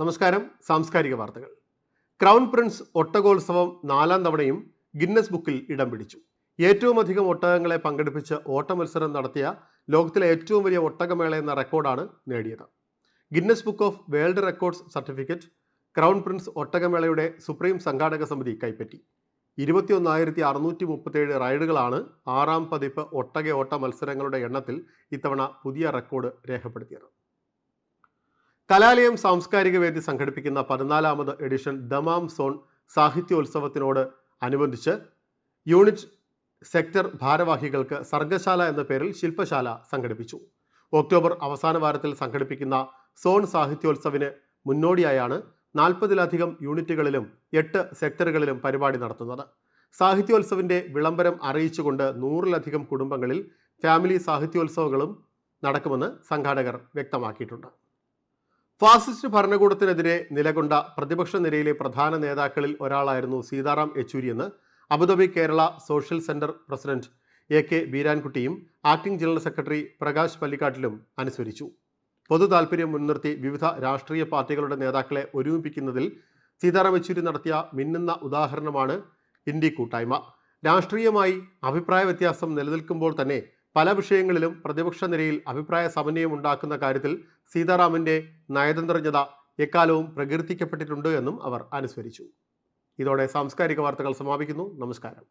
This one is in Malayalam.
നമസ്കാരം. സാംസ്കാരിക വാർത്തകൾ. ക്രൗൺ പ്രിൻസ് ഒട്ടകോത്സവം നാലാം തവണയും ഗിന്നസ് ബുക്കിൽ ഇടം പിടിച്ചു. ഏറ്റവും അധികം ഒട്ടകങ്ങളെ പങ്കെടുപ്പിച്ച് ഓട്ടമത്സരം നടത്തിയ ലോകത്തിലെ ഏറ്റവും വലിയ ഒട്ടകമേള എന്ന റെക്കോർഡാണ് നേടിയത്. Guinness book of world records certificate crown prince ഒട്ടകമേളയുടെ supreme സംഘാടക സമിതി കൈപ്പറ്റി. ഇരുപത്തിയൊന്നായിരത്തി അറുന്നൂറ്റി മുപ്പത്തേഴ് റൈഡുകളാണ് ആറാം പതിപ്പ് ഒട്ടക ഓട്ട മത്സരങ്ങളുടെ എണ്ണത്തിൽ ഇത്തവണ പുതിയ റെക്കോർഡ് രേഖപ്പെടുത്തിയത്. കലാലയം സാംസ്കാരിക വേദി സംഘടിപ്പിക്കുന്ന പതിനാലാമത് എഡിഷൻ ദമാം സോൺ സാഹിത്യോത്സവത്തിനോട് അനുബന്ധിച്ച് യൂണിറ്റ് സെക്ടർ ഭാരവാഹികൾക്ക് സർഗശാല എന്ന പേരിൽ ശില്പശാല സംഘടിപ്പിച്ചു. ഒക്ടോബർ അവസാന വാരത്തിൽ സംഘടിപ്പിക്കുന്ന സോൺ സാഹിത്യോത്സവിന് മുന്നോടിയായാണ് നാൽപ്പതിലധികം യൂണിറ്റുകളിലും എട്ട് സെക്ടറുകളിലും പരിപാടി നടത്തുന്നത്. സാഹിത്യോത്സവിന്റെ വിളംബരം അറിയിച്ചുകൊണ്ട് നൂറിലധികം കുടുംബങ്ങളിൽ ഫാമിലി സാഹിത്യോത്സവങ്ങളും നടക്കുമെന്ന് സംഘാടകർ വ്യക്തമാക്കിയിട്ടുണ്ട്. ഫാസിസ്റ്റ് ഭരണകൂടത്തിനെതിരെ നിലകൊണ്ട പ്രതിപക്ഷ നിരയിലെ പ്രധാന നേതാക്കളിൽ ഒരാളായിരുന്നു Sitaram യെച്ചൂരിയെന്ന് Abu Dhabi Kerala social centre president A K ബീരാൻകുട്ടിയും acting general secretary Prakash പല്ലിക്കാട്ടിലും അനുസ്മരിച്ചു. പൊതു താൽപര്യം മുൻനിർത്തി വിവിധ രാഷ്ട്രീയ പാർട്ടികളുടെ നേതാക്കളെ ഒരുമിപ്പിക്കുന്നതിൽ സീതാറാം യെച്ചൂരി നടത്തിയ മിന്നുന്ന ഉദാഹരണമാണ് ഇന്ത്യ കൂട്ടായ്മ രാഷ്ട്രീയമായി അഭിപ്രായ വ്യത്യാസം നിലനിൽക്കുമ്പോൾ തന്നെ പല വിഷയങ്ങളിലും പ്രതിപക്ഷ നിരയിൽ അഭിപ്രായ സമന്വയം ഉണ്ടാക്കുന്ന കാര്യത്തിൽ സീതാറാമിന്റെ നയതന്ത്രജ്ഞത എക്കാലവും പ്രകീർത്തിക്കപ്പെട്ടിട്ടുണ്ട് എന്നും അവർ അനുസ്മരിച്ചു. ഇതോടെ സാംസ്കാരിക വാർത്തകൾ സമാപിക്കുന്നു. നമസ്കാരം.